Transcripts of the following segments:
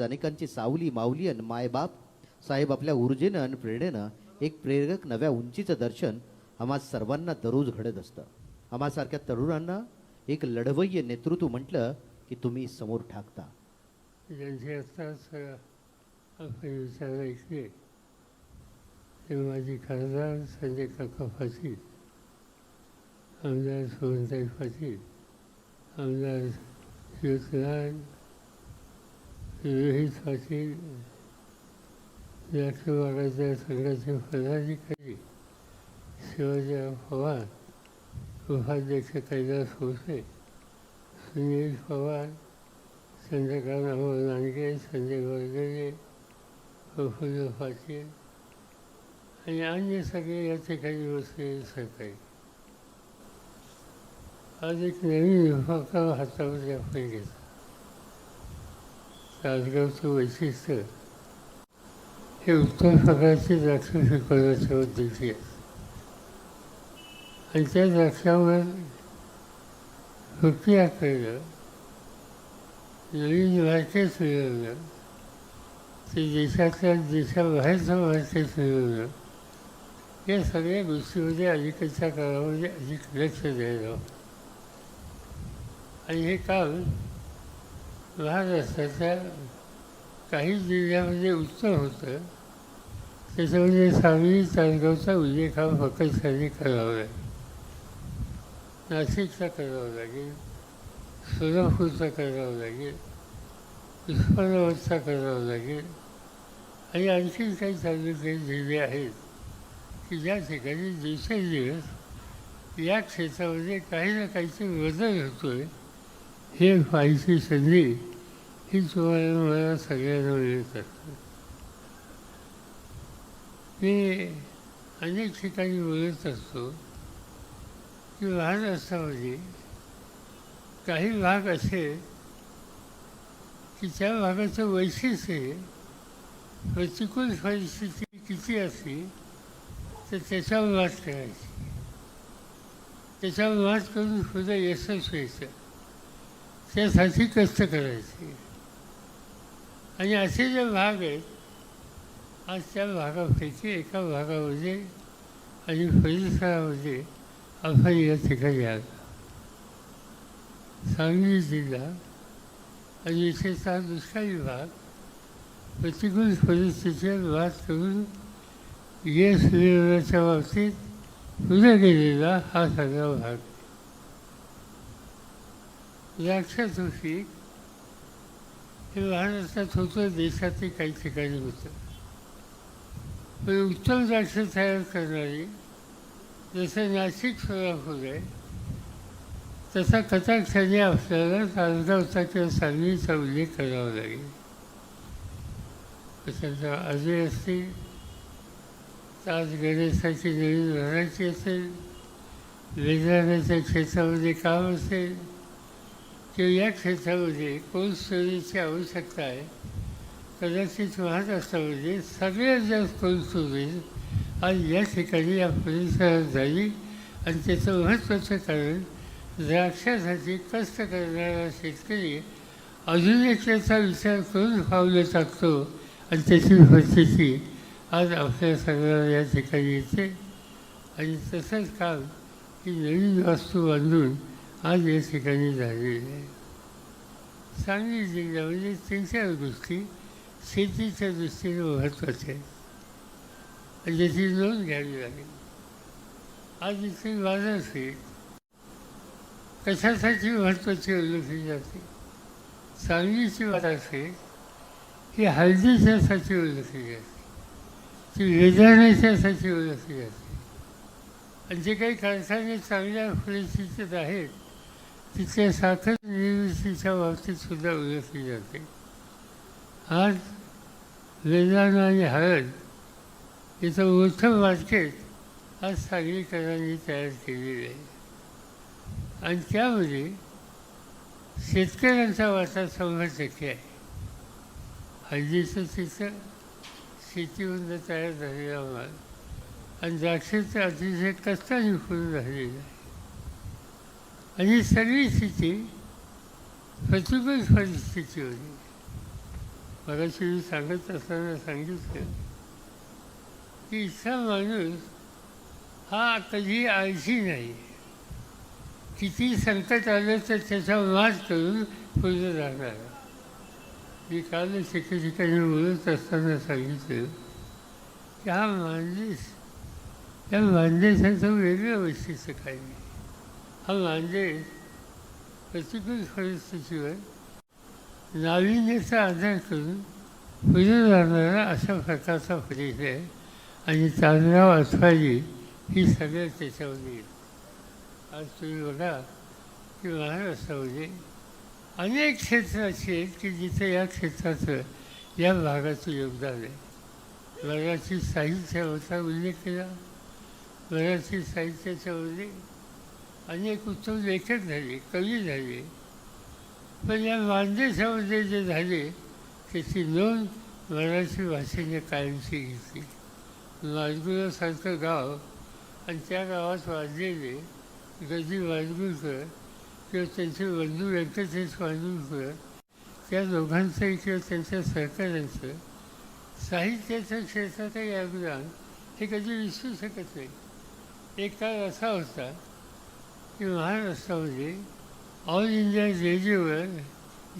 अनेकांची सावली माऊली आणि मायबाप साहेब आपल्या ऊर्जेनं आणि प्रेरणेनं एक प्रेरक नव्या उंचीचं दर्शन आम्हा सर्वांना दररोज घडत असतं. आम्हासारख्या तरुणांना एक लढवय्य नेतृत्व म्हटलं की तुम्ही समोर ठाकता. ज्यांचे आत्ताच आपण विचार ऐकले. ते माझी खासदार संजय काका पाटील आमदार सोहनताई पाटील आमदार शिवतराज होतील पाटील राष्ट्रवादाच्या संघाचे पदाधिकारी शिवाजीराव पवार उपाध्यक्ष कैलास भोसले सुनील पवार चंद्रकांत अमोल नांडगे संजय वरगडे प्रफुल्ल पाटील आणि अन्य सगळे या ठिकाणी बसलेले सहकारी आज एक नवीन विभाग हातामध्ये आपण घेतला. तासगावचं वैशिष्ट्य हे उत्तर प्रकारची द्राक्ष शिकवण्याच्या उद्देशी आहे. आणि त्या द्राक्षावर सुट्टी करणं नवीन मार्केट मिळवणं ते देशातल्या देशाबाहेरचं मार्केट मिळवणं या सगळ्या गोष्टीमध्ये अलीकडच्या काळामध्ये अधिक लक्ष द्यायला आणि हे काम लहान असताच्या काही जिल्ह्यामध्ये उत्तम होतं. त्याच्यामध्ये सांगली चांदगावचा उल्लेख हा फकतसाठी करावा लागेल. नाशिकचा करावा लागेल. सोलापूरचा करावा लागेल. उस्मानाबादचा करावा लागेल. आणि आणखी काही तालुके जिल्हे आहेत की ज्या ठिकाणी दिवसेंदिवस या क्षेत्रामध्ये काही ना काहीतरी बदल होतो आहे हे पाहायची संधी ही तुम्हाला मला सगळ्यांना मिळत असते मी अनेक ठिकाणी बोलत असतो की महाराष्ट्रामध्ये काही भाग असे की त्या भागाचं वैशिष्ट्य प्रतिकूल परिस्थिती किती असली तर त्याच्यावर वाद करायची त्याच्यावर वाद करून सुद्धा यशस्वी व्हायचं त्यासाठी कष्ट करायचे आणि असे जे भाग आहेत आज त्या भागापैकी एका भागामध्ये आणि परिसरामध्ये आपण या ठिकाणी आलो. सांगली जिल्हा आणि विशेषतः दुष्काळी भाग प्रतिकूल परिस्थितीवर वाद करून यश मिळवण्याच्या बाबतीत पुढे गेलेला हा सगळा भाग. द्राक्षाचं पीक हे महाराष्ट्रात होतं देशातही काही ठिकाणी होतं पण उत्तम द्राक्ष तयार करणारी जसं नाशिक सोलापूर आहे तसा कटाक्षाने आपल्याला तासगावचा किंवा सांगलीचा उल्लेख करावा लागेल. त्याच्यानंतर अजय असतील ताज गणेशाची नवीन राहण्याची असेल वेदाण्याच्या क्षेत्रामध्ये काम असेल किंवा या क्षेत्रामध्ये कोल्ड स्टोरेजची आवश्यकता आहे कदाचित वाहत महाराष्ट्रामध्ये सगळ्यात जास्त कोल्ड आज या ठिकाणी या परिसरात झाली आणि त्याचं महत्त्वाचं कारण द्राक्षासाठी कष्ट करणारा शेतकरी अजून त्याचा विचार करून पावलं टाकतो आणि त्याची परिस्थिती आज आपल्या सगळ्यांना या ठिकाणी येते आणि तसंच काम ही नवीन वास्तू बांधून आज या ठिकाणी झालेली आहे सांगली जिल्ह्यामध्ये तीन चार गोष्टी शेतीच्या दृष्टीने महत्त्वाच्या आहेत आणि त्याची नोंद घ्यावी लागेल आज इथे बाजारपेठ कशासाठी महत्त्वाची ओळखली जाते सांगलीची बाजारपेठ ही हळदीच्यासाठी ओळखली जाते ती वेदाण्याच्यासाठी ओळखली जाते आणि जे काही कारखाने चांगल्या परिस्थितीत आहेत तिच्या साखर निर्मितीच्या बाबतीत सुद्धा ओळखली जाते आज वेदाणा आणि हळद याचं मोठं मार्केट आज सांगलीकरांनी तयार केलेलं आहे. आणि त्यामध्ये शेतकऱ्यांचा वाटा शंभर टक्के आहे. हळदीचं तिथं शेतीमधनं तयार झालेला माल आणि द्राक्षाचं अतिशय कष्टाने फुल झालेलं आहे. आणि ही सगळी स्थिती प्रतिकूल परिस्थिती होती. मगाशी मी सांगत असताना सांगितलं की इथला माणूस हा कधी आळशी नाही. किती संकट आलं तर त्याचा मात करून पुढे जाणार. मी कालच एके ठिकाणी बोलत असताना सांगितलं की हा माणूस या मांदेशाचं वेगळं वैशिष्ट्य काही नाही. हा मांदेश प्रतिकूल परिस्थितीवर नाविन्याचा आधार करून पुढे जाणारा अशा प्रकारचा परिचय आहे आणि चांदराव अथवाजी ही सगळ्या त्याच्यामध्ये येईल आज तुम्ही बघा की महाराष्ट्रामध्ये अनेक क्षेत्र अशी आहेत की जिथे या क्षेत्राचं या भागाचं योगदान आहे. मराठी साहित्याचा उल्लेख केला. मराठी उल्लेख अनेक उत्तम लेखक झाले कवी झाले. पण या मानदेशामध्ये जे झाले त्याची नोंद मराठी भाषेने कायमची घेतली. माजगुरासारखं गाव आणि त्या गावात वाजलेले गजी माजगुरकर किंवा त्यांचे बंधू व्यंकटेश माजगुरकर त्या दोघांचंही किंवा त्यांच्या सहकाऱ्यांचं साहित्याच्या क्षेत्रातही योगदान हे कधी विसरू शकत नाही. एक काळ असा होता की महाराष्ट्रामध्ये ऑल इंडिया रेडिओवर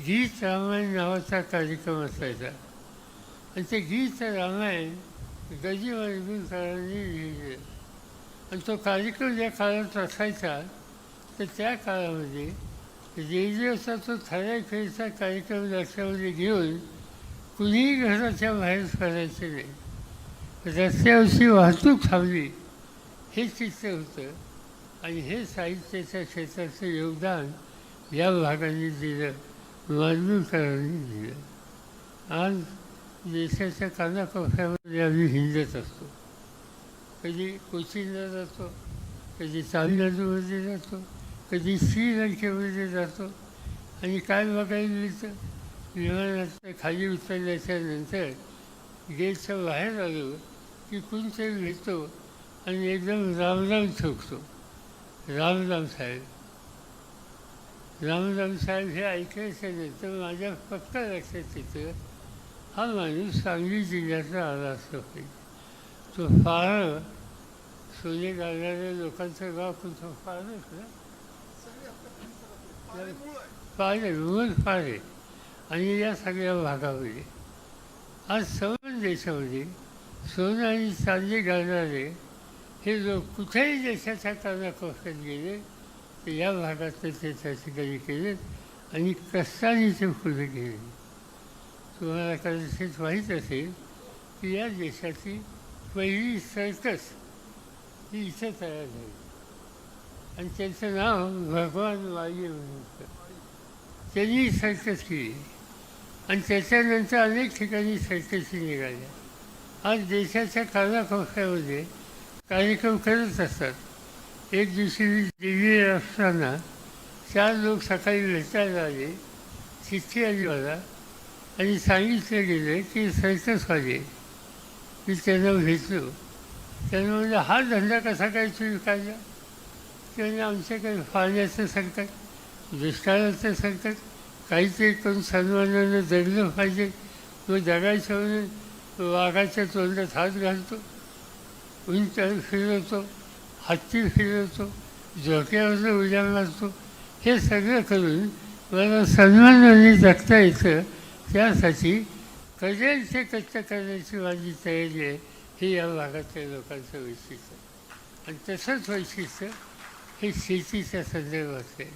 गीत रामायण नावाचा कार्यक्रम असायचा आणि ते गीत रामायण गजी सरांनी लिहिले आणि तो कार्यक्रम ज्या काळात असायचा तर त्या काळामध्ये रेडिओचा तो ठराविक कार्यक्रम लक्षामध्ये घेऊन कुणीही घराच्या बाहेर करायचे नाही रस्त्यावरची वाहतूक थांबली हे चित्र होतं आणि हे साहित्याच्या क्षेत्राचं योगदान या भागांनी दिलं माजूरकरांनी दिलं. आज देशाच्या कानाकोपऱ्यामध्ये आम्ही हिंडत असतो. कधी कोचीनला जातो कधी तामिळनाडूमध्ये जातो कधी श्रीलंकेमध्ये जातो. आणि काय बघायला मिळतं? विमानाच्या खाली उतरल्याच्या नंतर गेटच्या बाहेर आलो की कोणतरी भेटतो आणि एकदम रामराम ठोकतो. रामराम साहेब. रामराम साहेब हे ऐकायचं नाही तर माझ्या फक्त लक्षात येतं हा माणूस सांगली जिल्ह्यातला आला असतो पाहिजे तो फार सोने घालणाऱ्या लोकांचं गाव कुठं फारच ना फार आहे मूळ फार आहे. आणि या सगळ्या भागामध्ये आज सर्व देशामध्ये सोनं आणि चांदी घालणारे हे लोक कुठेही देशाच्या कौशल गेले तर या भागातले ते त्या ठिकाणी केले आणि कष्टाने ते पुढे गेले तुम्हाला कदाचित माहीत असेल की या देशाची पहिली सर्कस ही इथं तयार झाली आणि त्यांचं नाव भगवान वायू म्हणून होतं त्यांनी सर्कस केली आणि त्याच्यानंतर अनेक ठिकाणी सर्कसी निघाल्या आज देशाच्या कानाकोपऱ्यामध्ये कार्यक्रम करत असतात. एक दिवशी मी असताना चार लोक सकाळी भेटायला आले. चिठ्ठी आली मला आणि सांगितलं गेलं की सर्कसवाले मी त्यांना भेटलो. त्यांना म्हणजे हा धंदा कसा काय तुम्ही काढला? आमच्याकडे पाण्याचं सांगतात दुष्काळाचं सांगतात काहीतरी करून सन्मानानं जगलं पाहिजे. तो जगायच्या वाघाच्या तोंडात हात घालतो. उंच फिरवतो हत्ती फिरवतो झोक्यावरनं उड्या मारतो हे सगळं करून मला सन्मानाने जगता येतं त्यासाठी कधीच ते कष्ट करण्याची माझी तयारी आहे हे या भागातल्या लोकांचं वैशिष्ट्य आणि तसंच वैशिष्ट्य हे शेतीच्या संदर्भात आहे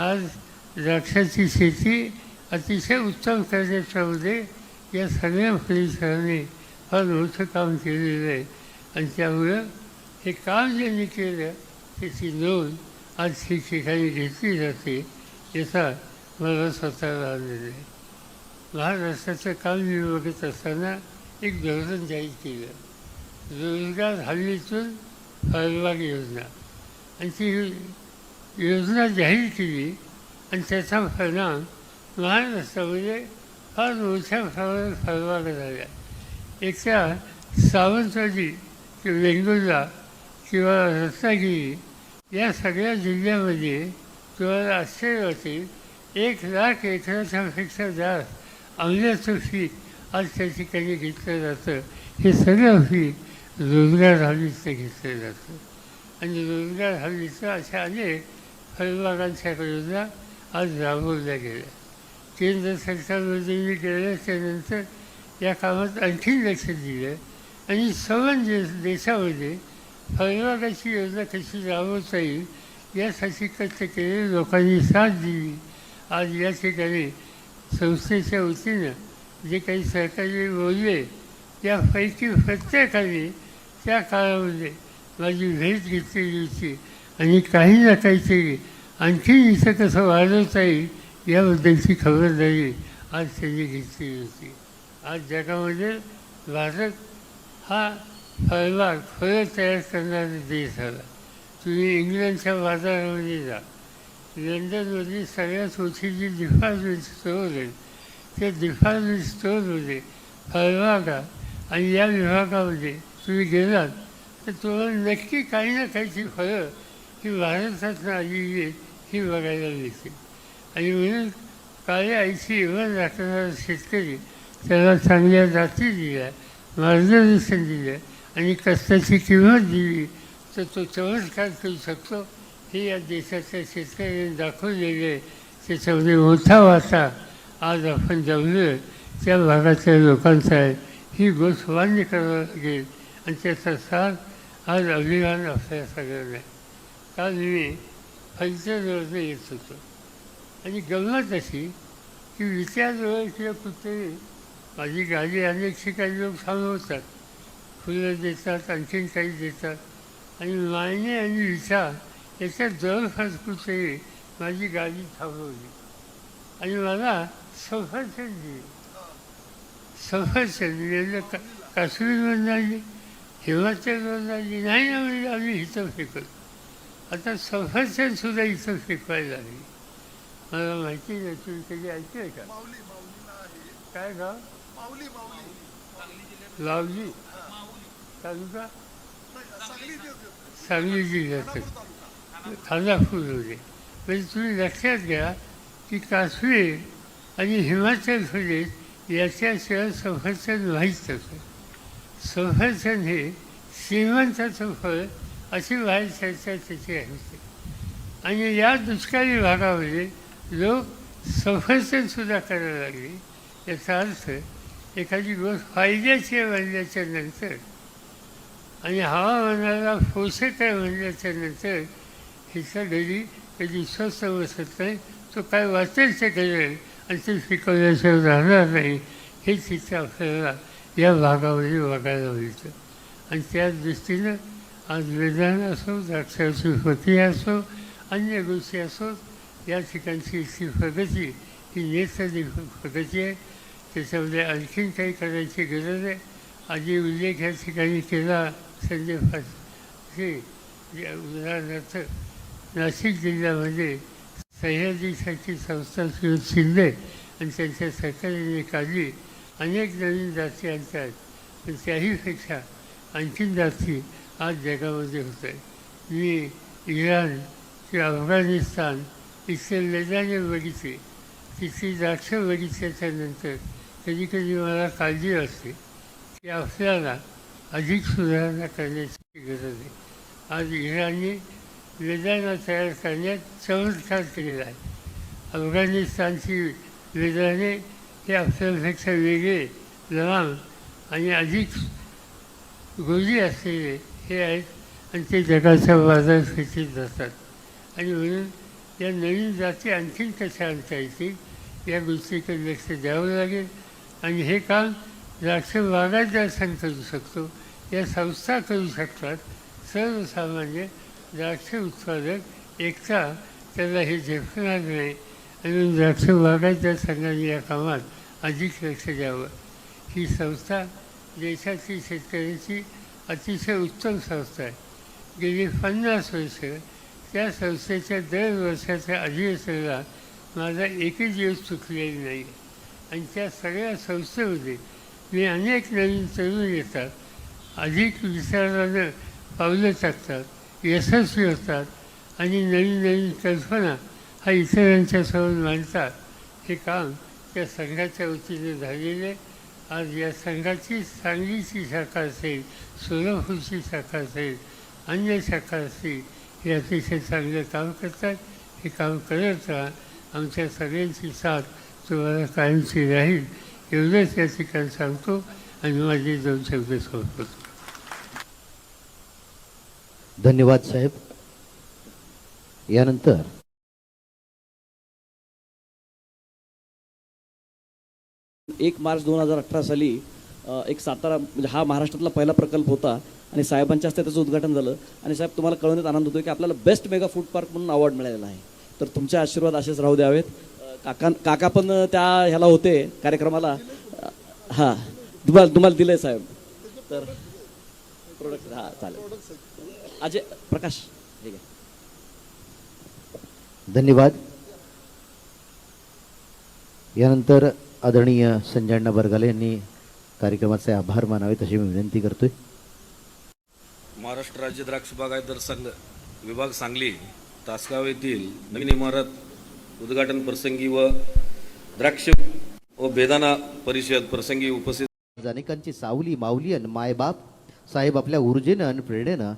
आज द्राक्षाची शेती अतिशय उत्तम करण्याच्यामध्ये या सगळ्या परिसराने फार मोठं काम केलेलं आहे आणि त्यामुळं हे काम ज्यांनी केलं त्याची नोंद आज ठिकठिकाणी घेतली जाते याचा मला स्वतःला आनंद आहे. महाराष्ट्राचं काम मी बघत असताना एक धोरण जाहीर केलं. रोजगार हल्लीतून फळबाग योजना. आणि ती योजना जाहीर केली आणि त्याचा परिणाम महाराष्ट्रामध्ये फार मोठ्या प्रमाणात फळबाग झाल्या. एका सावंतवाडी वेंगुर्ला किंवा रत्नागिरी या सगळ्या जिल्ह्यामध्ये तुम्हाला आश्चर्य वाटेल. एक लाख एकराच्यापेक्षा जास्त आंब्याचं फी आज त्या ठिकाणी घेतलं जातं. हे सगळं फी रोजगार हमीचं घेतलं जातं. आणि रोजगार हमीचं अशा अनेक फळबागांच्या योजना आज राबवल्या गेल्या. केंद्र सरकारमध्ये मी गेल्याच्यानंतर या कामात आणखी लक्ष दिलं. आणि सगळं देश देशामध्ये फळबागाची योजना कशी राबवता येईल यासाठी कष्ट केले लोकांनी साथ दिली. आज या ठिकाणी संस्थेच्या वतीनं जे काही सरकारी बोलले त्यापैकी प्रत्येकाने त्या काळामध्ये माझी भेट घेतलेली होती. आणि काही ना काहीतरी आणखी इथं कसं वाढवता येईल याबद्दलची खबरदारी आज त्यांनी घेतलेली होती. आज जगामध्ये भारत हा फळबाग फळं तयार करणारा देश झाला. तुम्ही इंग्लंडच्या बाजारामध्ये जा. लंडनमधली सगळ्यात मोठी जी डिपार्टमेंट स्टोअर आहे त्या डिपार्टमेंट स्टोअरमध्ये फळबागा आणि या विभागामध्ये तुम्ही गेलात तर तुम्हाला नक्की काही ना काहीची फळं ही भारतातून आलेली आहेत ही बघायला मिळते आणि म्हणून काळ्या आईची इवन राखणारा शेतकरी त्याला चांगल्या जाती दिल्या. मार्गदर्शन दिलं. आणि कष्टाची किंमत दिली. तर तो चमत्कार करू शकतो? हे या देशाच्या शेतकऱ्यांनी दाखवलेले आहे. त्याच्यामध्ये मोठा वाटा आज आपण जमलो त्या भागातल्या लोकांचा आहे. ही गोष्ट मान्य करावं लागेल. आणि त्याचा साथ आज अभिमान आपल्या सगळ्यांना काल मी फलटरवरनं येत होतो. आणि गंमत अशी की विचारजवळ किंवा कुठेतरी माझी गाडी अनेक ठिकाणी लोक थांबवतात. फुलं देतात आणखीन काही देतात. आणि मायने आणि विचार याच्यात जवळपास कुठेही माझी गाडी थांबवली. आणि मला सफरचंद दिली. सफरचंद म्हणजे का काश्मीरमधून आली हिमाचलमधून आली नाही ना म्हणजे आम्ही इथं फेकत आता सफरचंदसुद्धा इथं फेकवायला लागली. मला माहिती नाही तुम्ही कधी ऐकलं का? काय गाव? माऊली माऊली. लावली तालुका सांगली जिल्ह्यात खानापूर होते. म्हणजे तुम्ही लक्षात घ्या की काश्मीर आणि हिमाचल प्रदेश याच्याशिवाय सफरचंद माहीत असं सफरचंद हे श्रीमंताचं फळ अशी बाहेर चर्चा त्याची आहे. आणि या दुष्काळी भागामध्ये लोक सफरचंदसुद्धा करायला लागले. याचा अर्थ एखादी गोष्ट फायद्याची आहे म्हणल्याच्या नंतर आणि हवामानाला पोषक आहे म्हणल्याच्या नंतर हिचा घरी कधी विश्वास बसत नाही तो काय वाचेल ते करेल आणि ते शिकवल्याशिवाय राहणार नाही हे तिथं आपल्याला या भागामध्ये बघायला मिळतं. आणि त्या दृष्टीनं आज वेदान असो द्राक्षाची होती असो अन्य गोष्टी असोत या ठिकाणची इतकी प्रगती ही नेत्र प्रगती आहे. त्याच्यामध्ये आणखीन काही करायची गरज आहे आधी उल्लेख या ठिकाणी केला संजय फासे उदाहरणार्थ नाशिक जिल्ह्यामध्ये सह्याद्रीसाठी संस्था सुरू शिंदे आणि त्यांच्या सरकारने काढली अनेक नवीन जाती आणतात पण त्याहीपेक्षा आणखीन जाती आज जगामध्ये होत आहे मी इराण किंवा अफगाणिस्तान इथले मैदाने बघितले तिथे द्राक्ष बघितल्याच्या नंतर कधी कधी मला काळजी असते की आपल्याला अधिक सुधारणा करण्याची गरज आहे. आज इराणी वेदांना तयार करण्यात चमत्कार केलेला आहे. अफगाणिस्तानची वेदाने हे आपल्यापेक्षा वेगळे लहान आणि अधिक गोजी असलेले हे आहेत आणि ते जगाच्या बाजारपेठेत जातात आणि म्हणून या नवीन जाती आणखीन कशा आणता येतील या गोष्टीकडे लक्ष द्यावं लागेल. आणि हे काम द्राक्ष बागायतदार संघ करू शकतो. या संस्था करू शकतात. सर्वसामान्य द्राक्ष उत्पादक एकटा त्याला हे झेपणार नाही. आणि द्राक्ष बागायतदार संघाने या कामात अधिक लक्ष द्यावं. ही संस्था देशातील शेतकऱ्याची अतिशय उत्तम संस्था आहे. गेली पन्नास वर्ष त्या संस्थेच्या दर वर्षाच्या अधिवेशनाला माझा एकच दिवस चुकलेला नाही. आणि त्या सगळ्या संस्थेमध्ये मी अनेक नवीन तरुण येतात. अधिक विचारानं पावलं टाकतात यशस्वी होतात आणि नवीन नवीन कल्पना हा इतरांच्या समोर मांडतात. हे काम त्या संघाच्या वतीने झालेले आज या संघाची सांगलीची शाखा असेल सोलापूरची शाखा असेल अन्य शाखा असतील हे अतिशय चांगलं काम करतात. हे काम करत राहा. आमच्या सगळ्यांची साथ तुम्हाला कायमची राहील एवढंच या ठिकाणी सांगतो आणि माझे दोन शब्द सोडतो धन्यवाद साहेब. यानंतर एक मार्च दोन हजार अठरा साली एक सातारा म्हणजे हा महाराष्ट्रातला पहिला प्रकल्प होता आणि साहेबांच्या हस्ते त्याचं उद्घाटन झालं. आणि साहेब तुम्हाला कळवण्यात आनंद होतो की आपल्याला बेस्ट मेगा फूड पार्क म्हणून अवॉर्ड मिळालेला आहे. तर तुमचे आशीर्वाद असेच राहू द्यावेत. काका काका पण त्या ह्याला होते कार्यक्रमाला. हां. तुम्हाला तुम्हाला दिलंय साहेब. तर प्रोडक्ट हां चालेल. अजय प्रकाश ठीक आहे धन्यवाद. यानंतर आदरणीय संजयण्णा बरगाले यांनी कार्यक्रमाचे आभार मानावेत अशी मी विनंती करतोय. महाराष्ट्र राज्य द्राक्ष बागायतदार संघ विभाग सांगली तासगाव येथील नवीन इमारत उद्घाटन प्रसंगी व द्राक्ष व बेदाना परिषद प्रसंगी उपस्थित अनेकांची सावली माऊली आणि मायबाप साहेब आपल्या ऊर्जेनं आणि प्रेरणेनं